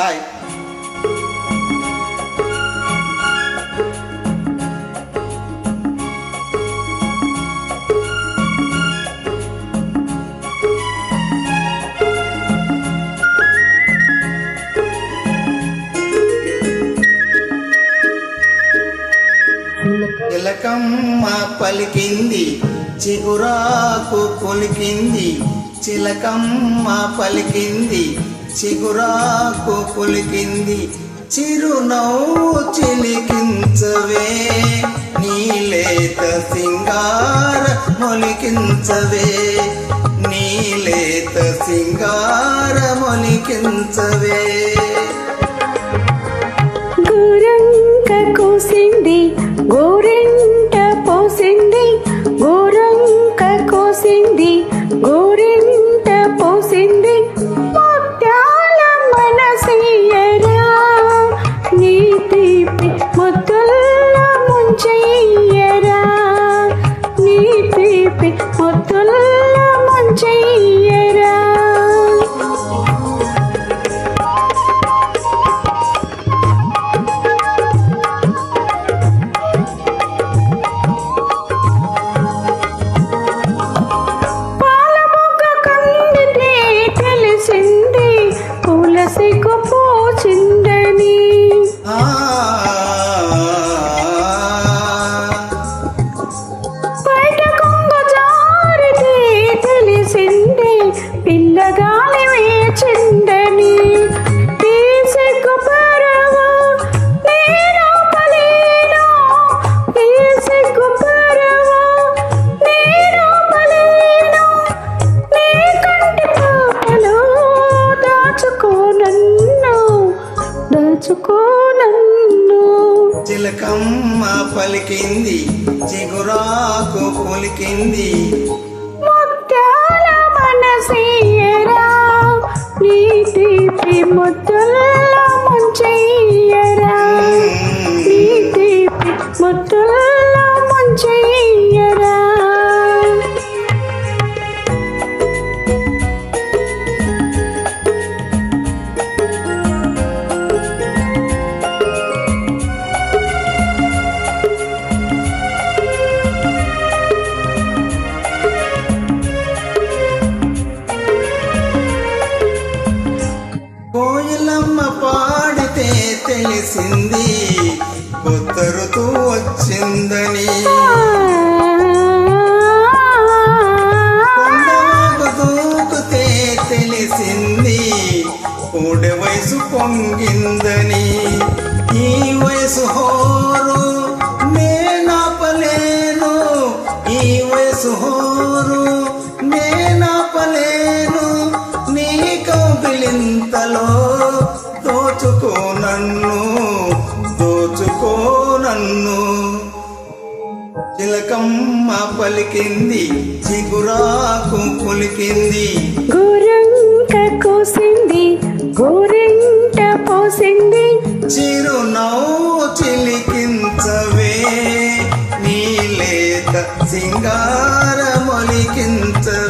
Hi చిలకమ్మ పలికింది చిగురాకు కొలికింది చిలకమ్మ పలికింది చిగురాకు కొలికింది చిరునవ్వు చిలికించవే. నీలేత సింగార మొలికించవే. నీలేత సింగార మొలికించవే. గోరంక కూసింది చిలకమ్మ పలికింది చిగురాకు కొలికింది ముత్యాల మనసీయరా నీ తీపి ముద్దుల ముంచెయ్యరా నీ తీపి ముద్దుల తెలిసింది కొత్త ఋతువు వచ్చిందని. దూకుతే తెలిసింది కోడె వయసు పొంగిందని. ఈ వయసు హోరు నేనాపలేను ఈ వయసు హోరు నేనాపలేను నీ కౌగిలింతలో దోచుకో నన్ను దోచుకో నన్ను. చిలకమ్మ పలికింది చిగురాకు పులికింది. గోరంక కోసింది గోరెంట పోసింది. చిరునవ్వు చిలికించవే నీలేత సింగార మొలికించవే